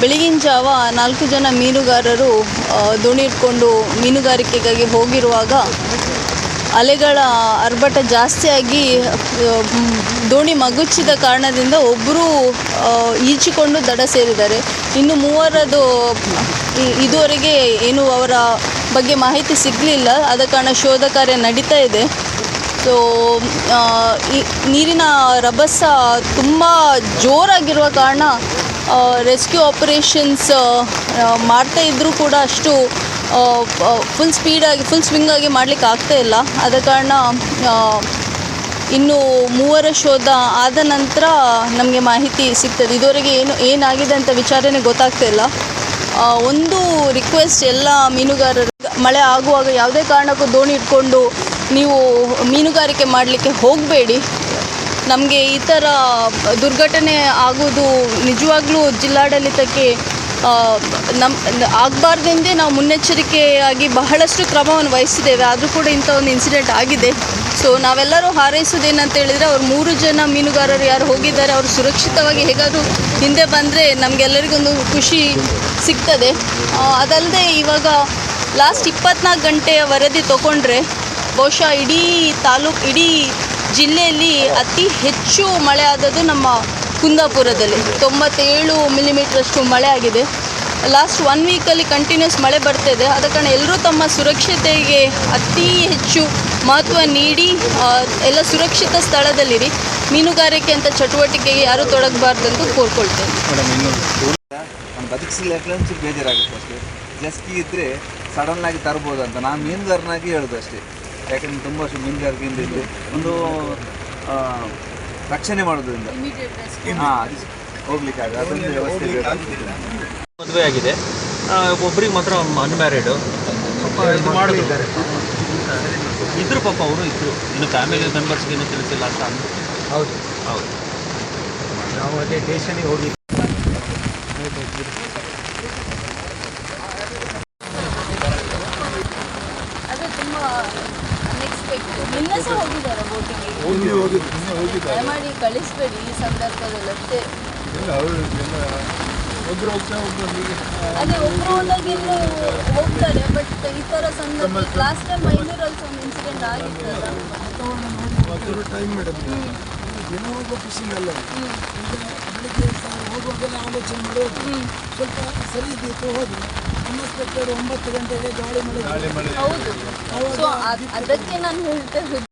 ಬೆಳಗಿನ ಜಾವ ನಾಲ್ಕು ಜನ ಮೀನುಗಾರರು ದೋಣಿ ಇಟ್ಕೊಂಡು ಮೀನುಗಾರಿಕೆಗಾಗಿ ಹೋಗಿರುವಾಗ ಅಲೆಗಳ ಅರ್ಭಟ ಜಾಸ್ತಿಯಾಗಿ ದೋಣಿ ಮಗುಚಿದ ಕಾರಣದಿಂದ ಒಬ್ಬರು ಈಜಿಕೊಂಡು ದಡ ಸೇರಿದ್ದಾರೆ. ಇನ್ನು ಮೂವರದು ಇದುವರೆಗೆ ಏನು ಅವರ ಬಗ್ಗೆ ಮಾಹಿತಿ ಸಿಗಲಿಲ್ಲ. ಆದ ಕಾರಣ ಶೋಧ ಕಾರ್ಯ ನಡೀತಾ ಇದೆ. ಸೊ ನೀರಿನ ರಭಸ ತುಂಬ ಜೋರಾಗಿರುವ ಕಾರಣ ರೆಸ್ಕ್ಯೂ ಆಪರೇಷನ್ಸ್ ಮಾಡ್ತಾ ಇದ್ದರೂ ಕೂಡ ಅಷ್ಟು ಫುಲ್ ಸ್ಪೀಡಾಗಿ ಫುಲ್ ಸ್ವಿಂಗಾಗಿ ಮಾಡಲಿಕ್ಕೆ ಆಗ್ತಾ ಇಲ್ಲ. ಆದ ಕಾರಣ ಇನ್ನೂ ಮೂವರ ಶೋಧ ಆದ ನಂತರ ನಮಗೆ ಮಾಹಿತಿ ಸಿಗ್ತದೆ. ಇದುವರೆಗೆ ಏನು, ಏನಾಗಿದೆ ಅಂತ ವಿಚಾರನೆ ಗೊತ್ತಾಗ್ತಾ ಇಲ್ಲ. ಒಂದು ರಿಕ್ವೆಸ್ಟ್ ಎಲ್ಲ ಮೀನುಗಾರರು ಮಳೆ ಆಗುವಾಗ ಯಾವುದೇ ಕಾರಣಕ್ಕೂ ದೋಣಿ ಇಟ್ಕೊಂಡು ನೀವು ಮೀನುಗಾರಿಕೆ ಮಾಡಲಿಕ್ಕೆ ಹೋಗಬೇಡಿ. ನಮಗೆ ಈ ಥರ ದುರ್ಘಟನೆ ಆಗೋದು ನಿಜವಾಗ್ಲೂ ಜಿಲ್ಲಾಡಳಿತಕ್ಕೆ ನಮ್ಮ ಆಗಬಾರ್ದೆಂದೇ ನಾವು ಮುನ್ನೆಚ್ಚರಿಕೆಯಾಗಿ ಬಹಳಷ್ಟು ಕ್ರಮವನ್ನು ವಹಿಸಿದ್ದೇವೆ. ಆದರೂ ಕೂಡ ಇಂಥ ಒಂದು ಇನ್ಸಿಡೆಂಟ್ ಆಗಿದೆ. ಸೊ ನಾವೆಲ್ಲರೂ ಹಾರೈಸೋದೇನಂತ ಹೇಳಿದರೆ, ಅವ್ರು ಮೂರು ಜನ ಮೀನುಗಾರರು ಯಾರು ಹೋಗಿದ್ದಾರೆ, ಅವರು ಸುರಕ್ಷಿತವಾಗಿ ಹೇಗಾದರೂ ಹಿಂದೆ ಬಂದರೆ ನಮಗೆಲ್ಲರಿಗೊಂದು ಖುಷಿ ಸಿಗ್ತದೆ. ಅದಲ್ಲದೆ ಇವಾಗ ಲಾಸ್ಟ್ ಇಪ್ಪತ್ನಾಲ್ಕು ಗಂಟೆಯ ವರದಿ ತಗೊಂಡ್ರೆ, ಬಹುಶಃ ಇಡೀ ತಾಲೂಕು, ಇಡೀ ಜಿಲ್ಲೆಯಲ್ಲಿ ಅತಿ ಹೆಚ್ಚು ಮಳೆ ಆದದ್ದು ನಮ್ಮ ಕುಂದಾಪುರದಲ್ಲಿ. ತೊಂಬತ್ತೇಳು ಮಿಲಿಮೀಟ್ರಷ್ಟು ಮಳೆ ಆಗಿದೆ. ಲಾಸ್ಟ್ ಒನ್ ವೀಕಲ್ಲಿ ಕಂಟಿನ್ಯೂಸ್ ಮಳೆ ಬರ್ತಿದೆ ಆದ ಕಾರಣ ಎಲ್ಲರೂ ತಮ್ಮ ಸುರಕ್ಷತೆಗೆ ಅತಿ ಹೆಚ್ಚು ಮಹತ್ವ ನೀಡಿ ಎಲ್ಲ ಸುರಕ್ಷಿತ ಸ್ಥಳದಲ್ಲಿರಿ. ಮೀನುಗಾರಿಕೆ ಅಂತ ಚಟುವಟಿಕೆಗೆ ಯಾರೂ ತೊಡಗಬಾರ್ದು ಅಂತ ಕೋರ್ಕೊಳ್ತೇನೆ ನಾನು ಬದುಕಿಸಿಲ್ಲ ಬೇಜಾರಾಗುತ್ತೆ ಅಷ್ಟೇ. ಇದ್ದರೆ ಸಡನ್ ತರ್ಬೋದು ಅಂತ ನಾನು ಮೀನುಗಾರನಾಗಿ ಹೇಳೋದು ಅಷ್ಟೇ. ಯಾಕಂದ್ರೆ ತುಂಬ ವರ್ಷ ಮೀನುಗಾರಿಕೆಯಿಂದ ಇಲ್ಲಿ ಒಂದು ರಕ್ಷಣೆ ಮಾಡೋದ್ರಿಂದ. ಹಾಂ ಹೋಗ್ಲಿಕ್ಕೆ ಆಗ ಅದೊಂದು ವ್ಯವಸ್ಥೆ ಮದುವೆ ಆಗಿದೆ. ಒಬ್ರಿಗೆ ಮಾತ್ರ ಅನ್ಮ್ಯಾರಿಡು ಪಾಪ ಇದು ಮಾಡಿದ್ದಾರೆ ಇದ್ರು ಪಾಪ ಅವರು ಇದ್ರು. ಇನ್ನು ಫ್ಯಾಮಿಲಿ ಮೆಂಬರ್ಸ್ಗೆ ಏನು ತಿಳಿಸಿಲ್ಲ ಅಂತ. ಅಂದ್ರು. ಹೌದು. ಹೌದು. ನಾವು ಅದೇ ಟೇಷನಿಗೆ ಹೋಗಿ. ಅದು ತುಂಬ ನಿನ್ನೆ ಸಹ ಹೋಗಿದ್ದಾರೆ ಬೋಟಿಗೆ ದಯಮಾಡಿ ಕಳಿಸ್ಬೇಡಿ ಈ ಸಂದರ್ಭದಲ್ಲಿ ಅಷ್ಟೇ ಒಬ್ರು ಅದೇ ಹೋದಾಗ ಇನ್ನು ಹೋಗ್ತಾರೆ ಬಟ್ ಈ ಸಂದರ್ಭ ಲಾಸ್ಟ್ ಟೈಮ್ ಮೈಸೂರಲ್ಲಿ ಒಂದು ಇನ್ಸಿಡೆಂಟ್ ಆಗಿತ್ತಲ್ಲ? ಟೈಮ್ ಮೇಡಮ್ ಹೋಗೋ ಫಿಶಿಂಗ್ ಅಲ್ಲ ಬೆಳಿಗ್ಗೆ ಹೋಗುವಾಗೆಲ್ಲ ಆಲೋಚನೆ ಮಾಡೋದು. ಸ್ವಲ್ಪ ಸರಿ ಇದ್ದಿತ್ತು ಹೋದ್ರು ಅನ್ಎಕ್ಸ್ಪೆಕ್ಟೆಡ್ ಒಂಬತ್ತು ಗಂಟೆಗೆ ಗಾಳಿ ಮಳೆ. ಹೌದು. ಸೊ ಅದಕ್ಕೆ ನಾನು ಹೇಳ್ತಾ